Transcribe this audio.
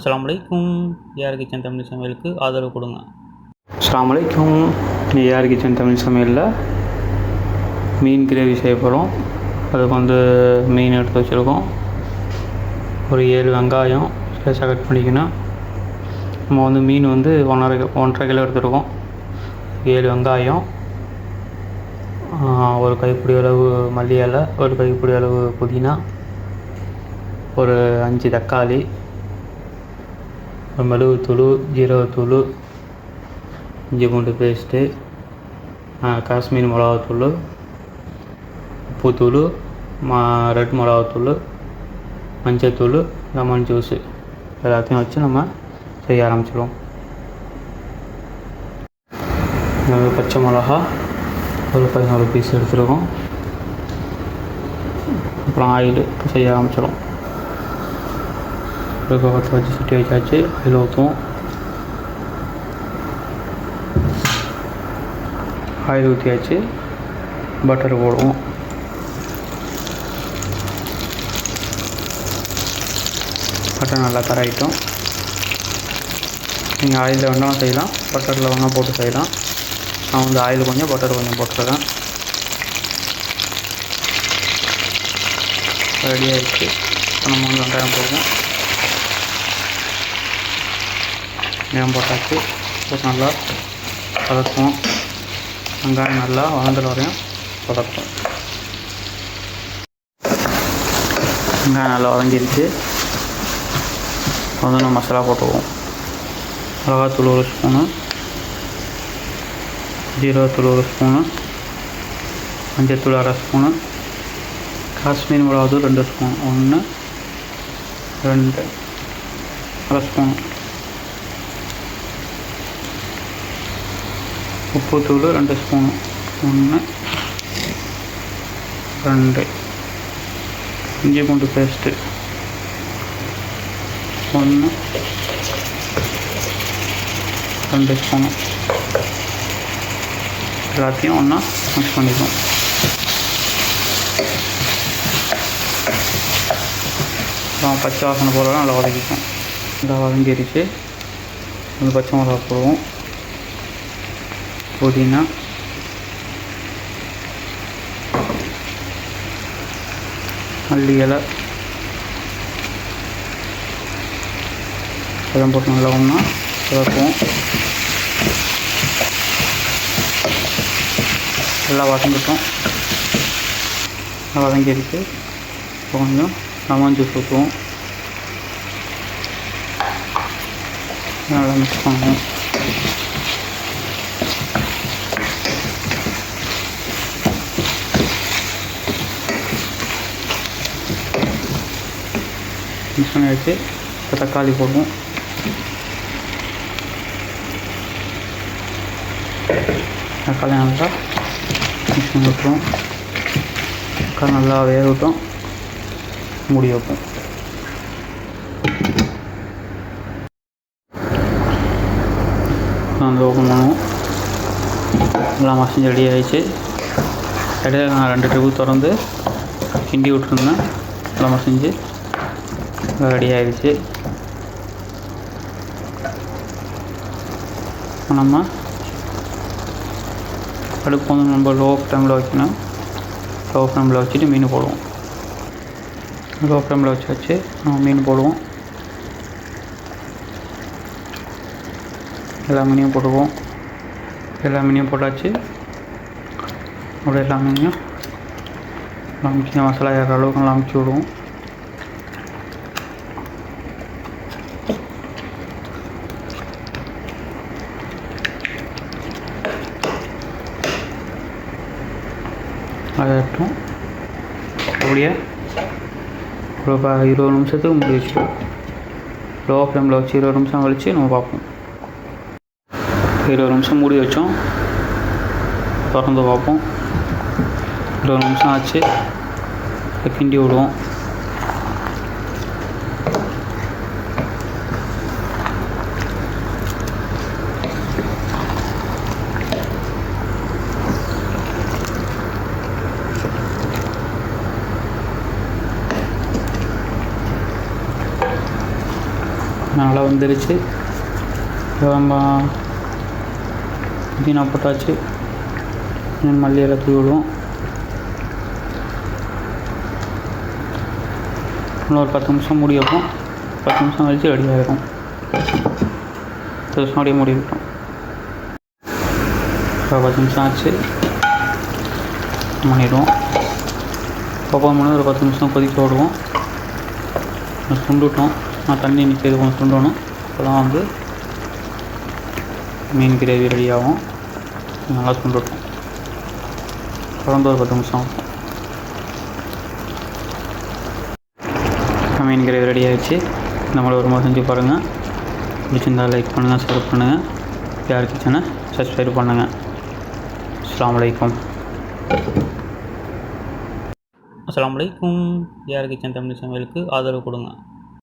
அஸ்ஸலாமு அலைக்கும். AR kitchen Tamil சமையலுக்கு ஆதரவு கொடுங்க. அஸ்ஸலாமு அலைக்கும். ஏஆர் கிச்சன் தமிழ் சமையலில்? மீன் கிரேவி செய்ய போகிறோம் அதுக்கு வந்து மீன் எடுத்து வச்சுருக்கோம். ஒரு ஏழு வெங்காயம் ஸ்பேஸாக கட் பண்ணிக்கணும். நம்ம வந்து மீன் வந்து ஒன்றரை ஒன்றரை கிலோ எடுத்துருக்கோம். ஏழு வெங்காயம் ஒரு கைப்பிடி அளவு மல்லி இலை ஒரு கைப்பிடி அளவு புதினா ஒரு அஞ்சு தக்காளி மிளகுத்தூள் ஜீரகத்தூள் இஞ்சி பூண்டு பேஸ்ட்டு காஷ்மீர் மிளகாத்தூள் உப்புத்தூள் மா ரெட் மிளகாத்தூள் மஞ்சத்தூள் லெமன் ஜூஸு எல்லாத்தையும் வச்சு நம்ம செய்ய ஆரம்பிச்சிடுவோம் அஹ் பச்சை மிளகா ஒரு பதினோரு பீஸ் எடுத்துருக்கோம் அப்புறம் ஆயில் செய்ய ஆரம்பிச்சிடும் ஒரு கவர்ஸ் வச்சு சுட்டி வச்சாச்சு அதில் ஊற்றுவோம் ஆயில் ஊற்றியாச்சு பட்டர் போடுவோம் பட்டர் நல்லா கராயிட்டோம் நீங்கள் ஆயிலில் வேணாலும் செய்யலாம் பட்டரில் வேணால் போட்டு செய்யலாம் நான் வந்து ஆயில் கொஞ்சம் பட்டர் கொஞ்சம் போட்டுருக்கேன் ரெடி ஆகிடுச்சு இப்போ நம்ம வந்து வெங்காயம் போடுவோம் வெங்காயம் போட்டாச்சு போட்டு நல்லா வதக்குவோம். வெங்காயம் நல்லா வளர்ந்துற வரையும் வதக்கும் வெங்காயம் நல்லா வதங்கிருச்சு. வந்து நம்ம மசாலா போட்டுக்குவோம். மிளகாத்தூள் ஒரு ஸ்பூனு. ஜீரகத்தூள் ஒரு ஸ்பூனு. மஞ்சத்தூள் அரை ஸ்பூனு. காஷ்மீர் மிளகாத்தூள் ரெண்டு ஸ்பூன். ஒன்று ரெண்டு. அரை ஸ்பூன். உப்புத்தூள் ரெண்டு ஸ்பூனு. ஒன்று ரெண்டு. இஞ்சி பூண்டு பேஸ்ட்டு ஒன்று ரெண்டு ஸ்பூனு. எல்லாத்தையும் ஒன்றா மிக்ஸ் பண்ணிக்குவோம் அப்புறம் பச்சை வாசனை போலலாம் நல்லா வதக்கிப்போம் நல்லா வதங்கிடுச்சு அந்த பச்சை மிளகா போடுவோம். புதினா மல்லி இலை இதெல்லாம் போட்டு நல்லா ஒன்றா வளர்ப்போம் நல்லா வதங்கிட்டோம். நல்லா வதங்கிடுச்சு இப்போ கொஞ்சம் லெமன் ஜூஸ் ஊற்றுவோம் நல்லா மிக்ஸ் பண்ணுவோம். மிக்ஸ் பண்ணியாச்சு இப்போ தக்காளி போடுவோம் தக்காளி நல்லா மிக்ஸ் பண்ணி விட்டுருவோம் தக்காளி நல்லா வேக விட்டோம் மூடி வைப்போம் வந்து ஓப்பன் பண்ணுவோம் எல்லாம் மசிஞ்சு ரெடி ஆகிடுச்சு இடையில நான் ரெண்டு ட்ரிப்பு திறந்து கிண்டி விட்டுருந்தேன் எல்லாம் மசிஞ்சு ரெடி ஆகிடுச்சு நம்ம அடுப்பு வந்து நம்ம லோ ஃப்ளேமில் வைக்கணும் லோ ஃப்ளேமில் வச்சுட்டு மீன் போடுவோம். லோ ஃப்ளேமில் வச்சு வச்சு நம்ம மீன் போடுவோம். எல்லா மீனையும் போடுவோம் எல்லா மீனையும் போட்டாச்சு. அப்படியே எல்லா மீனையும் லாமிச்சு மசாலா ஏற அளவுக்கு லாமிச்சு விடுவோம். அதட்டும் அப்படியே ஒரு ப இருபது நிமிஷத்துக்கு மூடி வச்சுருவோம் லோ ஃப்ளேமில் வச்சு இருபது நிமிஷம் கழித்து நம்ம பார்ப்போம். இருபது நிமிஷம் மூடி வச்சோம். திறந்து பார்ப்போம். இருபது நிமிஷம் ஆச்சு. கிண்டி விடுவோம். நல்லா வந்துருச்சு. நம்ம புதினா போட்டாச்சு. மல்லி எல்லாம் தூவி விடுவோம். இன்னும் ஒரு பத்து நிமிஷம் மூடி வைப்போம். பத்து நிமிஷம் கழிச்சு ரெடி ஆகிடும் பத்து நிமிஷம் அப்படியே மூடி வைப்போம். இப்போ பத்து நிமிஷம் ஆச்சு. பண்ணிவிடுவோம் பப்பா மணி ஒரு பத்து நிமிஷம் கொதிக்க விடுவோம். சுண்டுட்டோம். நான் தண்ணி நிற்கிறது கொஞ்சம் சுண்டணும் அப்போதான் வந்து மீன் கிரேவி ரெடி ஆகும். நல்லா சுண்டுட்டோம் தொடர்ந்து ஒரு பத்து நிமிஷம் ஆகும். மீன் கிரேவி ரெடி ஆகிடுச்சு நம்மளை ஒரு முறை செஞ்சு பாருங்கள் பிடிச்சிருந்தா லைக் பண்ணுங்கள் ஷேர் பண்ணுங்கள் யார் கிச்சனை சப்ஸ்கிரைப் பண்ணுங்கள் அஸ்லாம் வலைக்கம் அஸ்லாம் வலைக்கும் யார் கிச்சன் தமிழ் சமையலுக்கு ஆதரவு கொடுங்க.